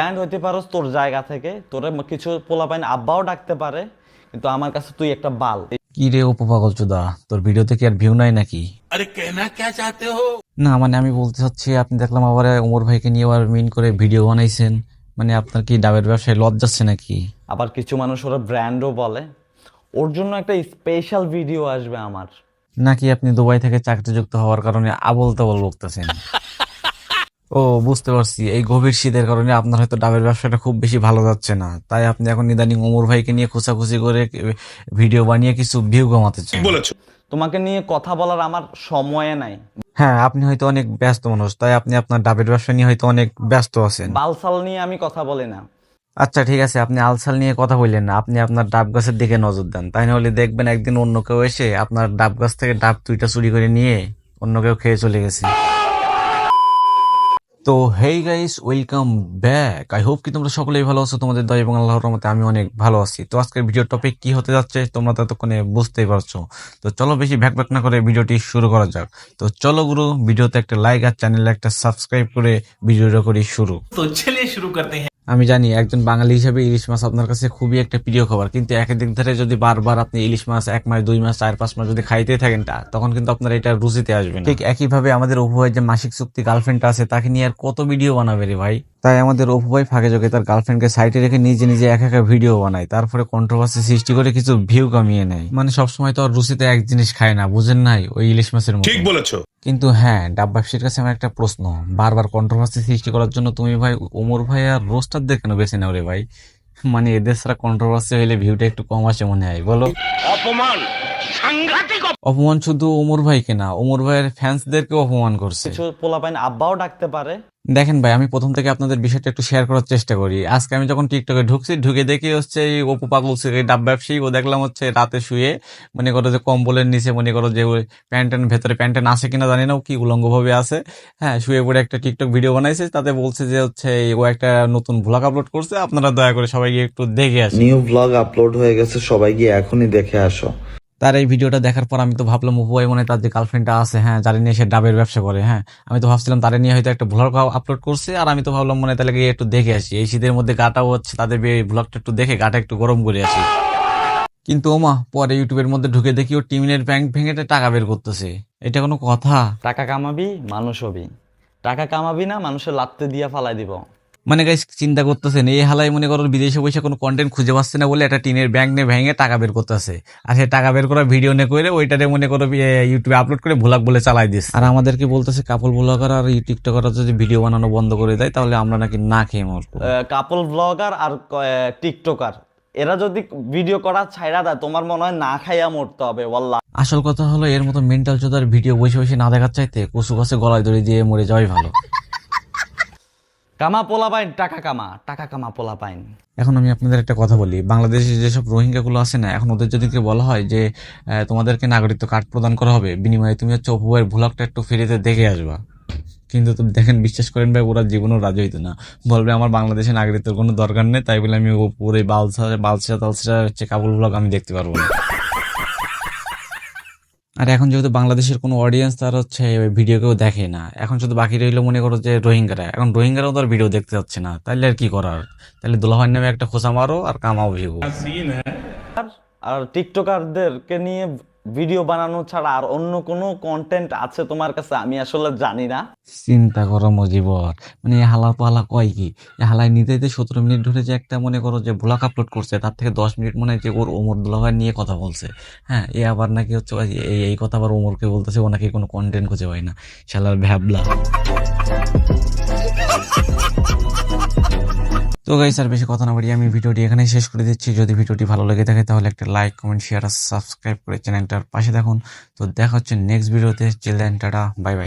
Band হইতে পারো তোর জায়গা থেকে। তোর কিছু পোলা পাইন আব্বাও ডাকতে পারে কিন্তু আমার কাছে তুই একটা বাল। কি রে উপপাগল চুদা? তোর ভিডিও থেকে আর ভিউ নাই নাকি? আরে কেনা কে চাইতে হো? না মানে আমি বলতে চাচ্ছি আপনি দেখলাম আবার ওমর ভাইকে নিয়ে আবার মিন করে ভিডিও বানাইছেন। মানে আপনার কি ডাবের ব্যবসায় লজ যাচ্ছে নাকি? আবার কিছু মানুষ ওরা ব্র্যান্ডও বলে। ওর জন্য একটা স্পেশাল ভিডিও আসবে আমার। নাকি আপনি দুবাই থেকে চাকরিযুক্ত হওয়ার কারণে আবল তাবল বকতেছেন? ও বুঝতে পারছি। এই গভীর শীতের কারণে আপনার হয়তো ডাবের ব্যবসাটা খুব বেশি ভালো যাচ্ছে না। তাই আপনি এখন ইদানিং ওমর ভাইকে নিয়ে খোঁচাখুচি করে ভিডিও বানিয়ে কিছু ভিউ কমাতে চান। তোমাকে নিয়ে কথা বলার আমার সময় নাই। হ্যাঁ আপনি হয়তো অনেক ব্যস্ত মানুষ তাই আপনি আপনার ডাবের ব্যবসা নিয়ে হয়তো অনেক ব্যস্ত আছেন। বালসাল নিয়ে আমি কথা বলি না। আচ্ছা ঠিক আছে আপনি আলসাল নিয়ে কথা বললেন না আপনি আপনার ডাব গাছের দিকে নজর দেন। তাই নাহলে দেখবেন একদিন অন্য কেউ এসে আপনার ডাব গাছ থেকে ডাব দুইটা চুরি করে নিয়ে অন্য কেউ খেয়ে চলে গেছে। তো hey guys welcome back I hope কি তোমরা সকলেই ভালো আছো, তোমাদের দয়া এবং আল্লাহর রহমতে আমি অনেক ভালো আছি। তো, আজকের ভিডিওর টপিক কি হতে যাচ্ছে, তোমরা ততক্ষণে বুঝতেই পারছ। তো, চলো বেশি ভ্যাক ভ্যাক না করে ভিডিওটি শুরু করা যাক। তো, চলো গুরু ভিডিওতে একটা লাইক আর চ্যানেলে একটা সাবস্ক্রাইব করে ভিডিওটা করি শুরু। তো চলে শুরু করতে হ্যাঁ আমি জানি একজন বাঙালি হিসেবে ইলিশ মাছ আপনার কাছে খুবই একটা প্রিয় খাবার, কিন্তু একদিন ধরে যদি বারবার আপনি ইলিশ মাছ এক মাস, দুই মাস, চার, পাঁচ মাস যদি খাইতে থাকেন তা, তখন কিন্তু আপনার এটা রুচিতে আসবে ঠিক একইভাবে আমাদের উভয়ের যে মাসিক চুক্তি গার্লফ্রেন্ডটা আছে, তাকে নিয়ে আর কত ভিডিও বানাবে রে ভাই? তাই আমাদের উভয় ফাঁকে যোগে তার গার্লফ্রেন্ডকে সাইডে রেখে নিজে নিজে এক একা ভিডিও বানায়। তারপরে কন্ট্রোভার্সি সৃষ্টি করে কিছু ভিউ কামিয়ে নেয়। মানে সবসময় তো আর রুচিতে এক জিনিস খায় না বুঝেন নাই? ওই ইলিশ মাছের মতো। ठीक বলেছ। কিন্তু হ্যাঁ ডাব ব্যবসায়ীর কাছে আমার একটা প্রশ্ন। বারবার কন্ট্রোভার্সি সৃষ্টি করার জন্য তুমি ভাই ওমর ভাই আর রোস্টারদের কেন বেছে নাও রে ভাই? মানে এদের ছাড়া কন্ট্রোভার্সি হইলে ভিউটা একটু কম আসে মনে হয় বলো। অপমান! সাংঘাতিক অপমান শুধু ওমর ভাইকে না ওমর ভাইয়ের ফ্যান্সদেরকে অপমান করছে। কিছু পোলাপাইন আব্বাও ডাকতে পারে। দেখেন ভাই আমি প্রথম থেকে আপনাদের বিষয়টা একটু শেয়ার করার চেষ্টা করি। আজকে আমি যখন টিকটকে ঢুকছি ঢুকে দেখি হচ্ছে এই অপু পাগল ডাব ব্যবসায়ী ও দেখলাম হচ্ছে রাতে শুয়ে মনে করো যে কম্বলের নিচে মনে করো যে ওই প্যান্টেন ভেতরে প্যান্টেন আছে কিনা জানি না ও কি উলঙ্গ ভাবে আছে। হ্যাঁ শুয়ে পড়ে একটা টিকটক ভিডিও বানাইছে তাতে বলছে যে হচ্ছে ও একটা নতুন ভ্লগ আপলোড করছে। আপনারা দয়া করে সবাই গিয়ে একটু দেখে আসেন। নিউ ব্লগ আপলোড হয়ে গেছে সবাই গিয়ে এখনই দেখে আসো। তার এই ভিডিওটা দেখার পর আমি তো ভাবলাম উপায় মনে তার যে গার্লফ্রেন্ডটা আছে হ্যাঁ যারা নিয়ে সে ডাবের ব্যবসা করে হ্যাঁ। আমি তো ভাবছিলাম তারে নিয়ে হয়তো একটা ব্লগ আপলোড করছে, আর আমি তো ভাবলাম মনে তাহলে গিয়ে একটু দেখে আসি। এই শীতের মধ্যে গাটাও হচ্ছে, তাদের ব্লগটা একটু দেখে গাটা একটু গরম করে আসি। কিন্তু ওমা, পরে ইউটিউবের মধ্যে ঢুকে দেখি ও টিমিনের ব্যাংক ভেঙে টাকা বের করতেছে। এটা কোনো কথা? টাকা কামাবি, মানুষ হবি। টাকা কামাবি না, মানুষের লাত্তে দিয়া ফালাই দিব। মানে গাইস চিন্তা করতেছেন এই হালাই মনে করো বিদেশে বসে কোনো কন্টেন্ট খুঁজে পাচ্ছে না বলে একটা টিনের ব্যাংক নিয়ে ভেঙে টাকা বের করতেছে। আর সে টাকা বের করা ভিডিও নিয়ে করে ওইটারে মনে করো ইউটিউবে আপলোড করে ভ্লগ বলে চালাই দিস আর আমাদেরকে বলতেছে কাপল ব্লগার আর টিকটকার যদি ভিডিও বানানো বন্ধ করে দেয় তাহলে আমরা নাকি না খেয়ে মরবো। কাপল ব্লগার আর টিকটকার এরা যদি ভিডিও করা ছাইরা দেয় তোমার মনে হয় না খাইয়া মরতে হবে ওয়াল্লাহ। আসল কথা হলো এর মতো মেন্টাল চোদার ভিডিও বসে বসে না দেখার চাইতে কচু গাছে গলায় দড়ি দিয়ে মরে যাওয়াই ভালো। কামা পোলা পাইন, টাকা কামা টাকা কামা পোলা পাইন। এখন আমি আপনাদের একটা কথা বলি, বাংলাদেশে যেসব রোহিঙ্গাগুলো আছে না, এখন ওদের যদি বলা হয় যে তোমাদেরকে নাগরিকত্ব কার্ড প্রদান করা হবে, বিনিময়ে তুমি হচ্ছে অপুয়ের ভ্লগটা একটু ফেরিতে দেখে আসবা। কিন্তু তো দেখেন, বিশ্বাস করেন ভাই, ওরা জীবনও রাজি হইতো না। বলবে আমার বাংলাদেশে নাগরিকত্বের কোনো দরকার নেই, তাই বলে আমি ওপুর বালসা বালসা, তালসা হচ্ছে কাবুল ভ্লগ আমি দেখতে পারব না। আর এখন যেহেতু বাংলাদেশের কোনো অডিয়েন্স তার হচ্ছে ভিডিও কেউ দেখে না, এখন শুধু বাকি রইল মনে করো যে রোহিঙ্গারা। এখন রোহিঙ্গারাও তো আর ভিডিও দেখতে যাচ্ছে না তাহলে আর কি করার? তাহলে দোলাভাই নামে একটা খোসা মারো আর কামাও ভিউ। আর টিকটকারদেরকে নিয়ে ভিডিও বানানো ছাড়া আর অন্য কোনো কন্টেন্ট আছে তোমার কাছে? আমি আসলে জানি না। চিন্তা করো মজিবর মানে হালা পালা কয় কি? হালাই নিতে নিতে সতেরো মিনিট ধরে যে একটা মনে করো যে ব্লগ আপলোড করছে, তার থেকে দশ মিনিট মনে হয় যে ওর ওমর দুলাভাই নিয়ে কথা বলছে। হ্যাঁ এ আবার নাকি হচ্ছে এই এই কথা আবার ওমরকে বলতেছে, ও নাকি কোনো কন্টেন্ট খুঁজে পায় না। শালার ভ্যাবলা। তো গাইস আর বেশি কথা না বাড়িয়ে আমি ভিডিওটি এখানেই শেষ করে দিচ্ছি। যদি ভিডিওটি ভালো লেগে থাকে, তাহলে একটা লাইক কমেন্ট শেয়ার আর সাবস্ক্রাইব করে চ্যানেলটার পাশে দেখুন তো দেখা হচ্ছে নেক্সট ভিডিওতে চিলড্রেন টাটা বাই বাই